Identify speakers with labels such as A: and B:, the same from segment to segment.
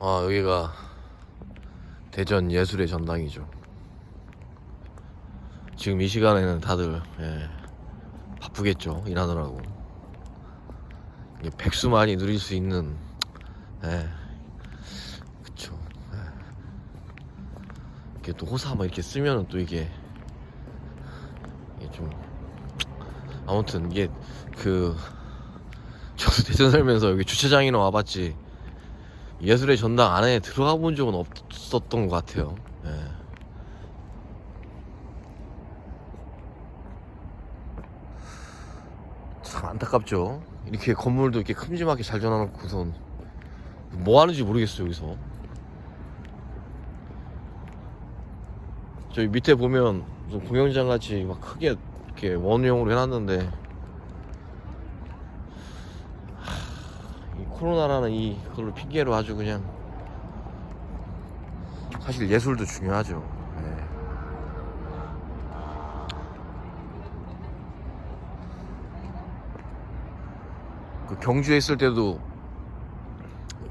A: 아 여기가 대전 예술의 전당이죠. 지금 이 시간에는 다들 예, 바쁘겠죠 일하느라고. 이게 백수만이 누릴 수 있는 예, 그쵸. 예. 이렇게 또 호사 막 이렇게 쓰면은 또 이게 이게 좀 아무튼 이게 그 저도 대전 살면서 여기 주차장이나 와봤지 예술의 전당 안에 들어가 본 적은 없었던 것 같아요. 예. 참 안타깝죠. 이렇게 건물도 이렇게 큼지막하게 잘 전화놓고선 뭐 하는지 모르겠어요 여기서. 저기 밑에 보면 좀 공연장 같이 막 크게 이렇게 원형으로 해놨는데 이 코로나라는 이 그걸 핑계로 아주 그냥 사실 예술도 중요하죠. 예. 그 경주에 있을 때도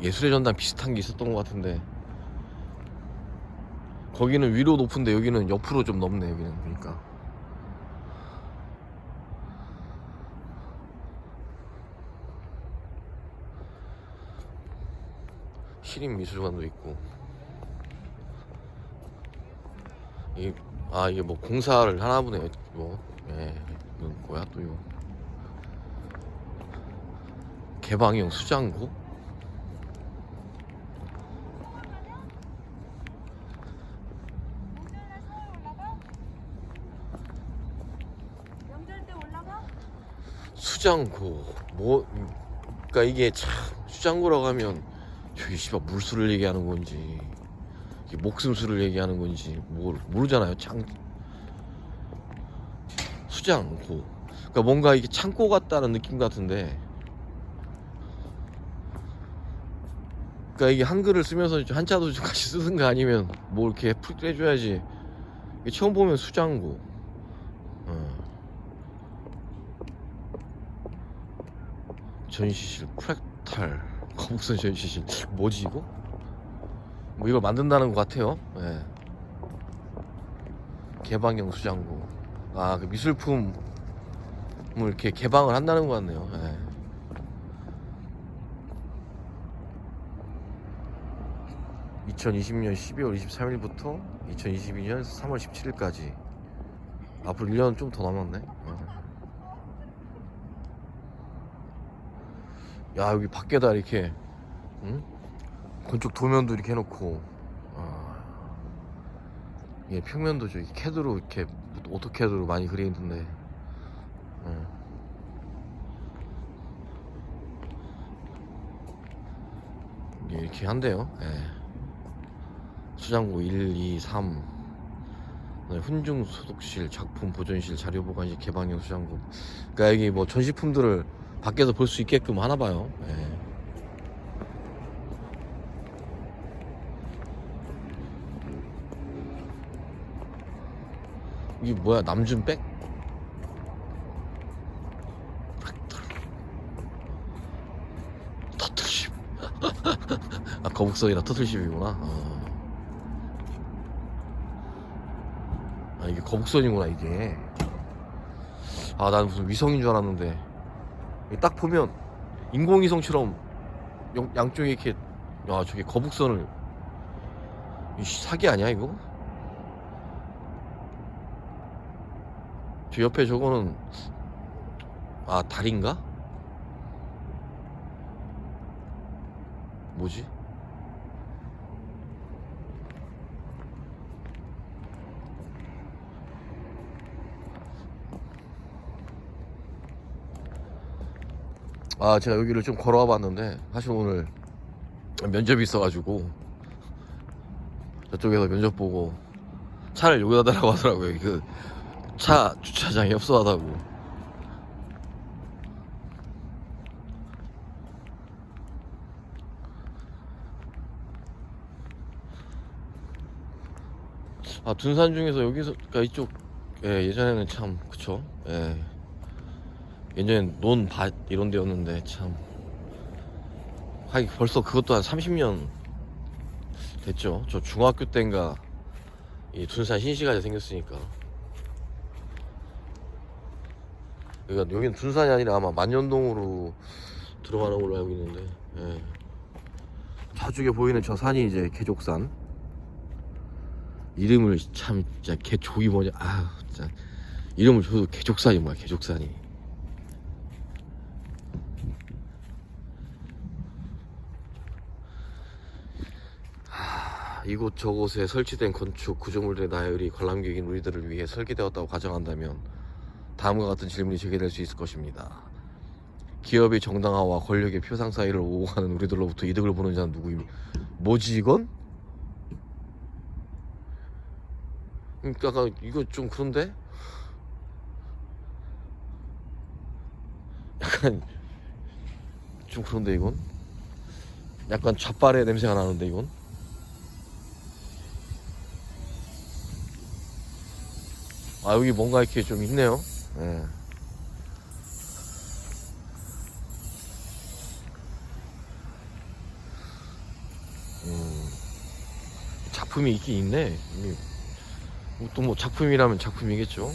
A: 예술의 전당 비슷한 게 있었던 것 같은데 거기는 위로 높은데 여기는 옆으로 좀 높네 여기는 그러니까 시립 미술관도 있고. 이, 아 이게 뭐 공사를 하나 보네 뭐. 예, 이건 뭐야 또 이거. 개방형 수장고? 수장고. 뭐 그러니까 이게 참 수장고라고 하면 저기 씨발 물수를 얘기하는 건지 이게 목숨수를 얘기하는 건지 뭘 모르잖아요 창. 수장고. 그러니까 뭔가 이게 창고 같다는 느낌 같은데. 그러니까 이게 한글을 쓰면서 좀 한자도 좀 같이 쓰든가 아니면 뭐 이렇게 풀 떼줘야지. 이게 처음 보면 수장고. 어. 전시실 프랙탈 거북선 전시실 뭐지 이거? 뭐 이걸 만든다는 것 같아요. 예. 개방형 수장고. 아, 그 미술품을 이렇게 개방을 한다는 것 같네요. 예. (2020년 12월 23일부터) (2022년 3월 17일까지) 앞으로 1년 좀 더 남았네 야 여기 밖에다 이렇게 응? 건축 도면도 이렇게 해놓고 아, 예 평면도 저기 캐드로 이렇게 오토캐드로 많이 그리는데 예. 예, 이렇게 한대요 예. 수장고 1, 2, 3 네, 훈중 소독실, 작품 보존실, 자료 보관실, 개방형 수장고. 그러니까 여기 뭐 전시품들을 밖에서 볼 수 있게끔 하나 봐요. 예. 이게 뭐야 남준백? 터틀십 아 거북선이라 터틀십이구나 어. 아 이게 거북선이구나 이게 아 난 무슨 위성인 줄 알았는데 딱 보면 인공위성처럼 양- 양쪽에 이렇게 야 저게 거북선을 이 사기 아니야 이거? 저 옆에 저거는 아 달인가? 뭐지? 아 제가 여기를 좀 걸어와 봤는데 사실 오늘 면접이 있어가지고 저쪽에서 면접 보고 차를 여기다 달라고 하더라고요. 그 차 주차장이 협소하다고. 아 둔산 중에서 여기서 그러니까 이쪽 예, 예전에는 참 그쵸? 예. 예전엔 논밭 이런 데였는데 참 하긴 벌써 그것도 한 30년 됐죠. 저 중학교 때인가 이 둔산 신시가지 생겼으니까. 그러니까 여기는 둔산이 아니라 아마 만년동으로 들어가는 걸로 알고 있는데. 예. 저쪽에 보이는 저 산이 이제 개족산. 이름을 참 진짜 개족이 뭐냐. 아 진짜 이름을 줘도 개족산이 뭐야 개족산이. 이곳 저곳에 설치된 건축 구조물들의 나열이 관람객인 우리들을 위해 설계되었다고 가정한다면 다음과 같은 질문이 제기될 수 있을 것입니다. 기업의 정당화와 권력의 표상 사이를 오고 가는 우리들로부터 이득을 보는 자는 누구임? 뭐지 이건? 음, 약간 이거 좀 그런데? 약간 좀 그런데 이건? 약간 좌빨의 냄새가 나는데 이건? 아 여기 뭔가 이렇게 좀 있네요. 예. 음, 작품이 있긴 있네. 또 뭐 작품이라면 작품이겠죠.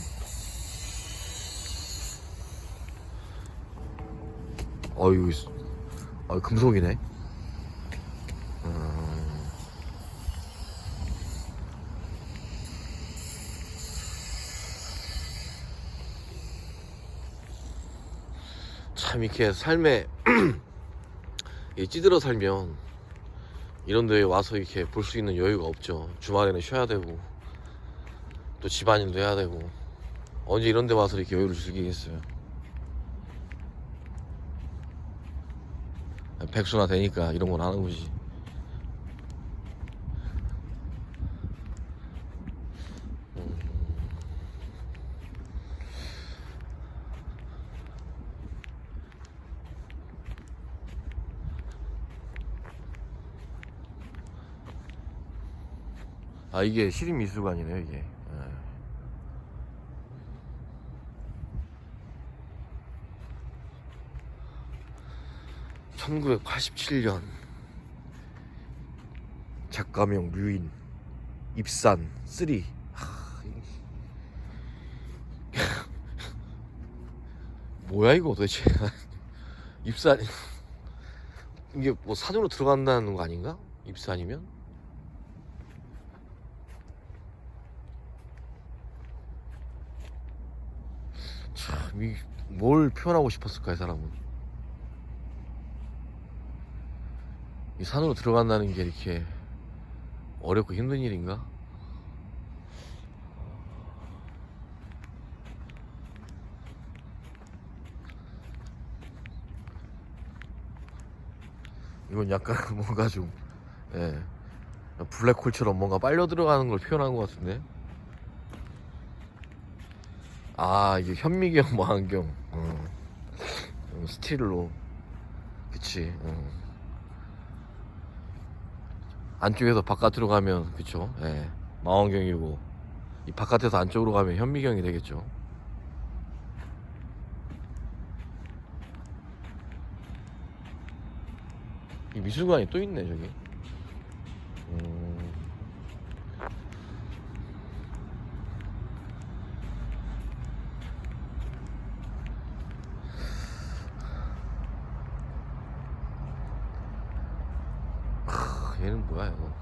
A: 어유, 아 금속이네. 음. 참 이렇게 삶에 이 찌들어 살면 이런 데에 와서 이렇게 볼 수 있는 여유가 없죠. 주말에는 쉬어야 되고 또 집안일도 해야 되고 언제 이런 데 와서 이렇게 여유를 즐기겠어요. 백수나 되니까 이런 건 하는 거지. 아 이게 시립미술관이네요 이게. 예. (1987년) 작가명 류인 입산 쓰리. 하, 이- 뭐야 이거 도대체. 입산 이게 뭐 사전으로 들어간다는 거 아닌가? 입산이면 참, 이, 뭘 표현하고 싶었을까, 이 사람은. 이 산으로 들어간다는 게 이렇게 어렵고 힘든 일인가? 이건 약간 뭔가 좀, 예. 블랙홀처럼 뭔가 빨려 들어가는 걸 표현한 것 같은데? 아 이게 현미경 뭐 안경 어. 음, 스틸로 그치 어. 안쪽에서 바깥으로 가면 그쵸 예. 망원경이고 이 바깥에서 안쪽으로 가면 현미경이 되겠죠 이 미술관이 또 있네 저기 음. 크, 얘는 뭐야 이거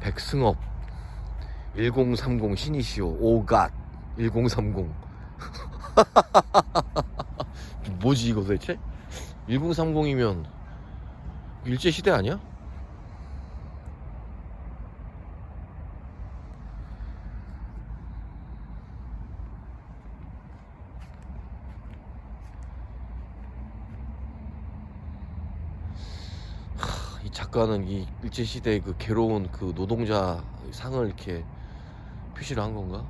A: 백승업 1030 신이시오. 오갓 1030 뭐지 이거 도대체? 1030이면 일제시대 아니야? 이 작가는 이 일제 시대의 그 괴로운 그 노동자 상을 이렇게 표시를 한 건가?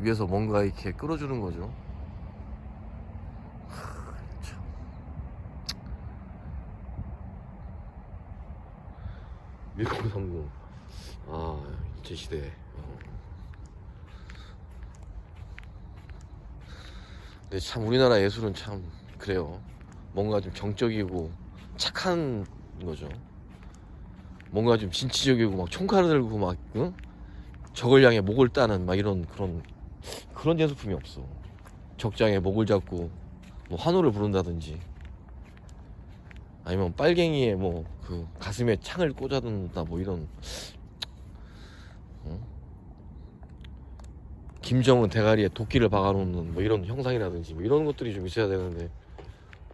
A: 위에서 뭔가 이렇게 끌어주는 거죠. 하, 참. 밀공성공. 아 일제 시대. 어. 근데 참 우리나라 예술은 참 그래요. 뭔가 좀 정적이고 착한 거죠. 뭔가 좀 진취적이고 막 총칼을 들고 막 응? 적을 향해 목을 따는 막 이런 그런 그런 제수품이 없어. 적장에 목을 잡고 뭐 환호를 부른다든지 아니면 빨갱이에 뭐그 가슴에 창을 꽂아둔다 뭐 이런 응? 김정은 대가리에 도끼를 박아놓는 뭐 이런 형상이라든지 뭐 이런 것들이 좀 있어야 되는데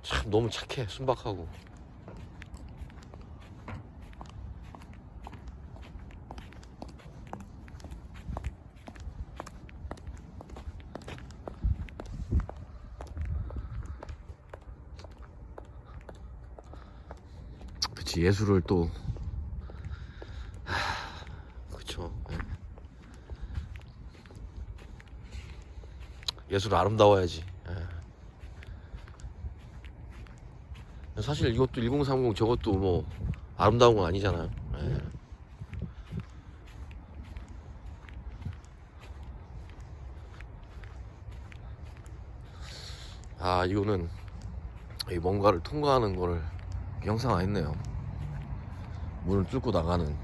A: 참 너무 착해 순박하고. 그치 예술을 또 하, 그쵸 예. 예술 아름다워야지 예. 사실 이것도 1030 저것도 뭐 아름다운 건 아니잖아요 예. 아 이거는 이 뭔가를 통과하는 거를 영상 안 했네요 문을 뚫고 나가는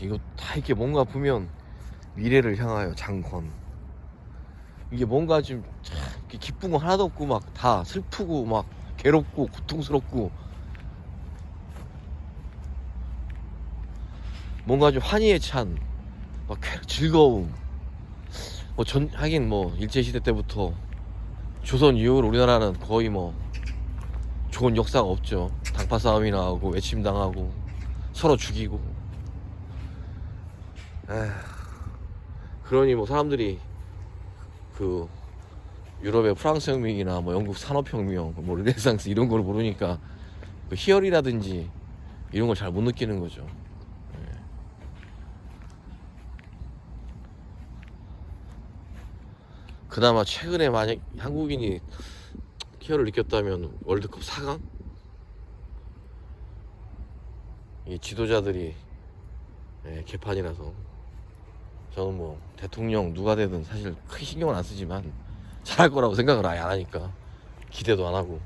A: 이거 다 이렇게 뭔가 보면 미래를 향하여 장권. 이게 뭔가 좀 기쁜 거 하나도 없고 막 다 슬프고 막 괴롭고 고통스럽고 뭔가 좀 환희에 찬 막 즐거움. 뭐 전 하긴 뭐 일제 시대 때부터 조선 이후로 우리나라는 거의 뭐 좋은 역사가 없죠. 당파 싸움이나 하고 외침 당하고 서로 죽이고. 에휴, 그러니 뭐 사람들이 그 유럽의 프랑스 혁명이나 뭐 영국 산업혁명, 뭐 르네상스 이런 걸 모르니까 그 희열이라든지 이런 걸 잘 못 느끼는 거죠. 예. 그나마 최근에 만약 한국인이 희열을 느꼈다면 월드컵 4강? 이 지도자들이 예, 개판이라서 저는 뭐 대통령 누가 되든 사실 크게 신경은 안 쓰지만 잘할 거라고 생각을 아예 안 하니까. 기대도 안 하고